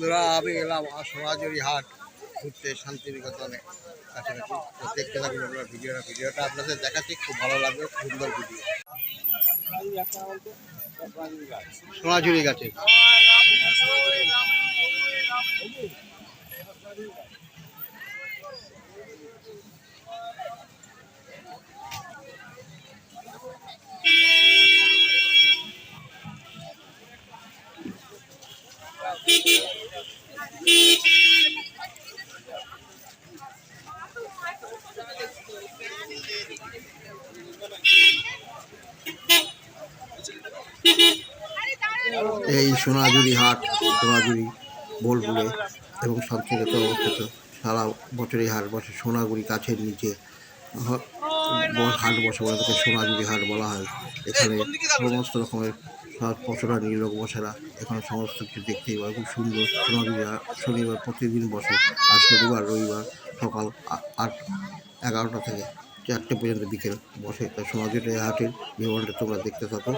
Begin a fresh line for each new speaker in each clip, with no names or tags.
বন্ধুরা, আমি এলাম সোনাঝুরি হাট, ঘুরতে, শান্তিনিকেতনে। কাছাকাছি দেখতে থাকুন আপনার ভিডিওটা ভিডিওটা আপনাদের দেখাচ্ছি, খুব ভালো লাগবে, সুন্দর ভিডিও। সোনাঝুরি গাছে। এই সোনাঝুরি হাট সোনাঝুরি বোলপুরে এবং শান্তিনিকেতন অবস্থিত। সারা বছরই হাট বসে সোনাগুড়ি গাছের নিচে হাট বসে বলে তাকে সোনাঝুরি হাট বলা হয়। এখানে সমস্ত রকমের সব পশরা নীলক বসেরা, এখানে সমস্ত কিছু দেখতেই পায় খুব সুন্দর হাট। শনিবার প্রতিদিন বসে, আর শনিবার, রবিবার সকাল আট, এগারোটা থেকে চারটে পর্যন্ত বিকেল বসে। তা সোনাঝুরি হাটের বিবরণটা তোমরা দেখতে থাকো।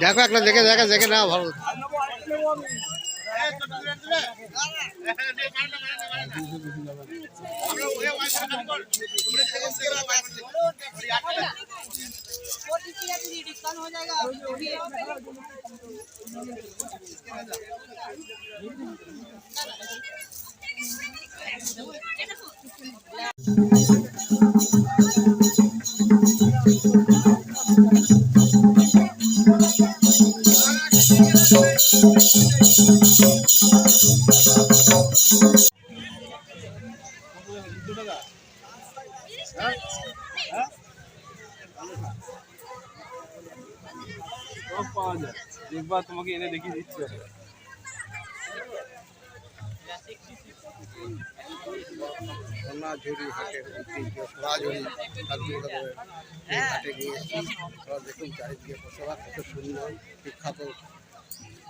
দেখো একটা দেখে দেখে দেখে না ভালো
Thank you.
সব পাওয়া যায় একবার তোমাকে এনে দেখিয়ে দিচ্ছি।
সোনাঝুরি হাটের এই হাটে গিয়ে দেখুন চারিদিকে কত সুন্দর বিখ্যাত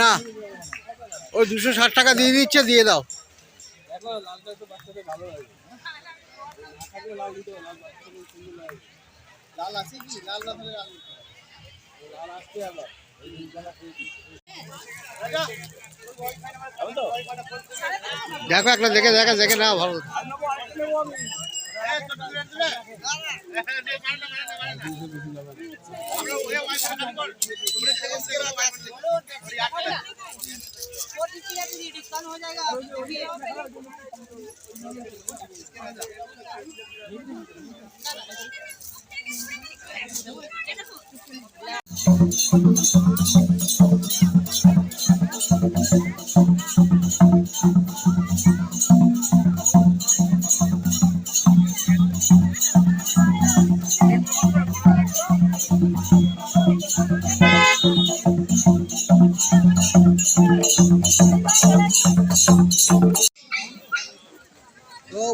না, ওই দুশো ষাট টাকা দিয়ে দিচ্ছে, দিয়ে দাও।
দেখো একটা
দেখে দেখে দেখে না
লাল
তো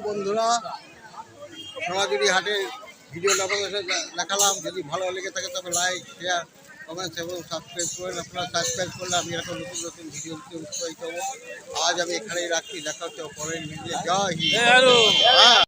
বন্ধুরা হাটের ভিডিওটা আপনাদের দেখালাম। যদি ভালো লেগে থাকে তবে লাইক শেয়ার কমেন্টস এবং সাবস্ক্রাইব করেন। আপনারা সাবস্ক্রাইব করলে আমি এরকম নতুন নতুন ভিডিও দিতে উৎসাহিত হব। আজ আমি এখানেই রাখছি। দেখা হচ্ছে পরের ভিডিও জয় হিন্দ। হ্যাঁ।